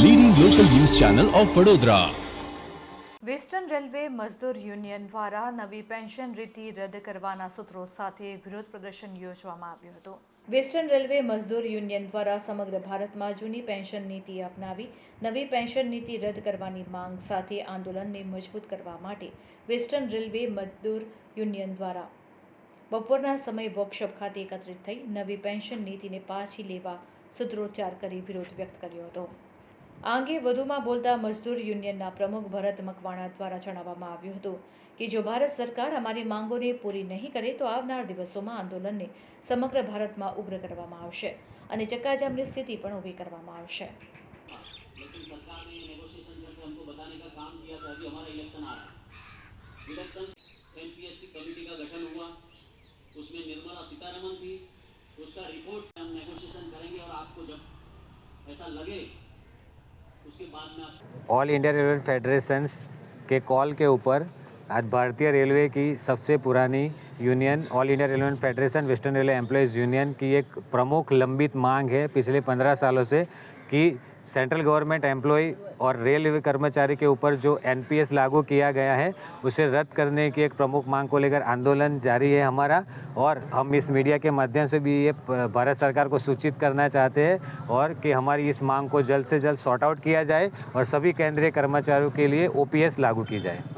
leading local news channel of Vadodara western railway મજદૂર union દ્વારા નવી પેન્શન રીતિ રદ કરવાના સૂત્રો સાથે વિરોધ પ્રદર્શન યોજવામાં આવ્યું હતું વેસ્ટર્ન રેલવે મજદૂર યુનિયન દ્વારા સમગ્ર ભારતમાં જૂની પેન્શન નીતિ અપનાવી નવી પેન્શન નીતિ રદ કરવાની માંગ સાથે આંદોલનને મજબૂત કરવા માટે વેસ્ટર્ન રેલવે મજદૂર યુનિયન દ્વારા બપોરના સમય વર્કશોપ ખાતે એકત્રિત થઈ નવી પેન્શન નીતિને પાછી લેવા સૂત્રોચ્ચાર કરી વિરોધ વ્યક્ત કર્યો હતો આ અંગે વધુમાં બોલતા મજદૂર યુનિયનના પ્રમુખ ભરત મકવાણા દ્વારા જણાવવામાં આવ્યું હતું કે જો ભારત સરકાર અમારી માંગોને પૂરી નહીં કરે તો આવનાર દિવસોમાં આંદોલનને સમગ્ર ભારતમાં ઉગ્ર કરવામાં આવશે અને ચક્કાજામની સ્થિતિ પણ ઊભી કરવામાં આવશે ऐसा लगे ऑल इंडिया रेलवे फेडरेशन के कॉल के ऊपर आज भारतीय रेलवे की सबसे पुरानी union all India railway federation western railway employees union की एक प्रमुख लंबित मांग है पिछले पंद्रह सालों से कि सेंट्रल गवर्नमेंट एम्प्लॉय और रेलवे कर्मचारी के ऊपर जो एनपीएस लागू किया गया है उसे रद्द करने की एक प्रमुख मांग को लेकर आंदोलन जारी है हमारा और हम इस मीडिया के माध्यम से भी ये भारत सरकार को सूचित करना चाहते हैं और कि हमारी इस मांग को जल्द से जल्द सॉर्ट आउट किया जाए और सभी केंद्रीय कर्मचारियों के लिए ओपीएस लागू की जाए